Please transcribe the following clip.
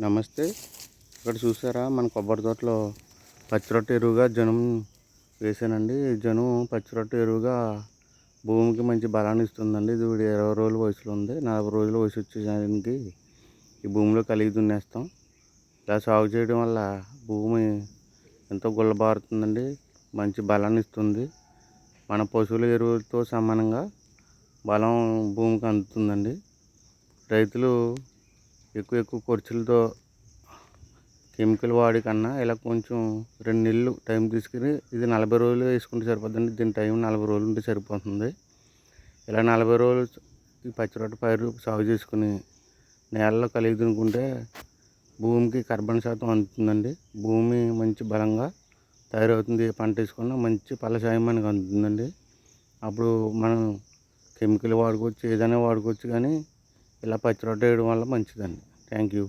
నమస్తే. ఇక్కడ చూసారా మన కొబ్బరి తోటలో పచ్చి రొట్టె ఎరువుగా జనం వేసానండి. జనం పచ్చి రొట్టె ఎరువుగా భూమికి మంచి బలాన్ని ఇస్తుందండి. ఇది ఇరవై రోజుల వయసులో ఉంది. నలభై రోజుల వయసు వచ్చేసరికి ఈ భూమిలో కలిగి దున్నేస్తాం. ఇలా సాగు చేయడం వల్ల భూమి ఎంతో గుల్లబారుతుందండి. మంచి బలాన్ని ఇస్తుంది. మన పశువుల ఎరువులతో సమానంగా బలం భూమికి అందుతుందండి. రైతులు ఎక్కువ ఎక్కువ ఖర్చులతో కెమికల్ వాడి కన్నా ఇలా కొంచెం రెండు నెలలు టైం తీసుకుని ఇది నలభై రోజులు వేసుకుంటే సరిపోతుందండి దీని టైం నలభై రోజులు ఉంటే సరిపోతుంది. ఇలా నలభై రోజులు ఈ పచ్చిరొట్ట పైరు సాగు చేసుకుని నేలలో కలిగి తినుకుంటే భూమికి కార్బన్ శాతం అందుతుందండి. భూమి మంచి బలంగా తయారవుతుంది. ఏ పంట వేసుకున్నా మంచి ఫలసాయం మనకు అందుతుందండి. అప్పుడు మనం కెమికల్ వాడుకోవచ్చు ఏదైనా వాడుకోవచ్చు కానీ ఇలా పచ్చి రొట్టె వేయడం వల్ల మంచిదండి. Thank you